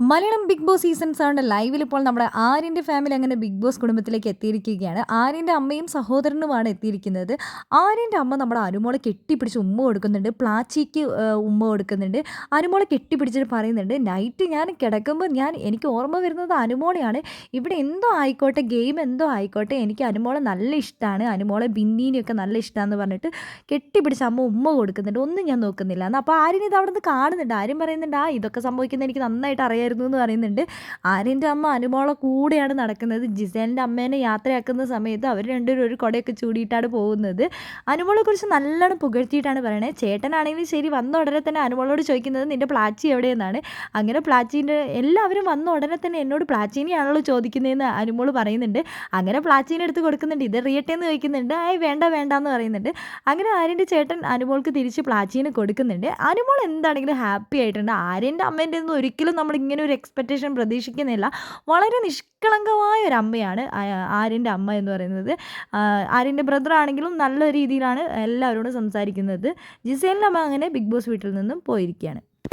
Malayalam Bigg Boss season സെവന്റെ ലൈവിൽ ഇപ്പോൾ നമ്മുടെ ആര്യന്റെ ഫാമിലി അങ്ങനെ ബിഗ് ബോസ് കുടുംബത്തിലേക്ക് എത്തിയിരിക്കുകയാണ്. ആര്യന്റെ അമ്മയും സഹോദരനുമാണ് എത്തിയിരിക്കുന്നത്. ആര്യന്റെ അമ്മ നമ്മുടെ അരുമോളെ കെട്ടിപ്പിടിച്ച് ഉമ്മ കൊടുക്കുന്നുണ്ട്. പ്ലാച്ചിക്ക് ഉമ്മ കൊടുക്കുന്നുണ്ട്. അരുമോളെ കെട്ടിപ്പിടിച്ചിട്ട് പറയുന്നുണ്ട് നൈറ്റ് ഞാൻ കിടക്കുമ്പോൾ ഞാൻ എനിക്ക് ഓർമ്മ വരുന്നത് അനുമോളയാണ്. ഇവിടെ എന്തോ ആയിക്കോട്ടെ ഗെയിം എന്തോ ആയിക്കോട്ടെ എനിക്ക് അനുമോളെ നല്ല ഇഷ്ടമാണ് അനുമോളെ ബിന്നീനെയൊക്കെ നല്ല ഇഷ്ടമാണെന്ന് പറഞ്ഞിട്ട് കെട്ടിപ്പിടിച്ച് അമ്മ ഉമ്മ കൊടുക്കുന്നുണ്ട്. ഒന്നും ഞാൻ നോക്കുന്നില്ല. എന്നാൽ അപ്പോൾ ആര്യൻ ഇത് അവിടെ നിന്ന് കാണുന്നുണ്ട്. ആര്യം പറയുന്നുണ്ട് ആ ഇതൊക്കെ സംഭവിക്കുന്നത് എനിക്ക് നന്നായിട്ട് അറിയായിരുന്നു എന്ന് പറയുന്നുണ്ട്. ആര്യന്റെ അമ്മ അനുമോളെ കൂടെയാണ് നടക്കുന്നത്. ജിസേലിന്റെ അമ്മേനെ യാത്രയാക്കുന്ന സമയത്ത് അവർ രണ്ടുപേരും ഒരു കുടയൊക്കെ ചൂടിയിട്ടാണ് പോകുന്നത്. അനുമോളെ കുറിച്ച് നല്ലോണം പുകഴ്ത്തിയിട്ടാണ് പറയണേ. ചേട്ടനാണെങ്കിലും ശരി വന്ന ഉടനെ തന്നെ അനുമോളോട് ചോദിക്കുന്നത് നിന്റെ പ്ലാച്ചി എവിടെയെന്നാണ്? അങ്ങനെ പ്ലാച്ചീന്റെ എല്ലാവരും വന്ന ഉടനെ തന്നെ എന്നോട് പ്ലാച്ചീനെയാണല്ലോ ചോദിക്കുന്നതെന്ന് അനുമോൾ പറയുന്നുണ്ട്. അങ്ങനെ പ്ലാച്ചീനെ എടുത്ത് കൊടുക്കുന്നുണ്ട്. ഇത് റിയട്ടെ എന്ന് ചോദിക്കുന്നുണ്ട്. ആയി വേണ്ട വേണ്ട എന്ന് പറയുന്നുണ്ട്. അങ്ങനെ ആര്യന്റെ ചേട്ടൻ അനുമോൾക്ക് തിരിച്ച് പ്ലാച്ചീനെ കൊടുക്കുന്നുണ്ട്. അനുമോൾ എന്താണെങ്കിലും ഹാപ്പി ആയിട്ടുണ്ട്. ആര്യന്റെ അമ്മേന്റെ ഒന്നും ഒരിക്കലും നമ്മൾ ഇങ്ങനെ ഒരു എക്സ്പെക്റ്റേഷൻ പ്രതീക്ഷിക്കുന്നില്ല. വളരെ നിഷ്കളങ്കമായ ഒരു അമ്മയാണ് ആര്യന്റെ അമ്മ എന്ന് പറയുന്നത്. ആര്യന്റെ ബ്രദർ ആണെങ്കിലും നല്ല രീതിയിലാണ് എല്ലാവരോടും സംസാരിക്കുന്നത്. ജിസേലിന്റെ അമ്മ അങ്ങനെ ബിഗ് ബോസ് വീട്ടിൽ നിന്നും പോയിരിക്കുകയാണ്.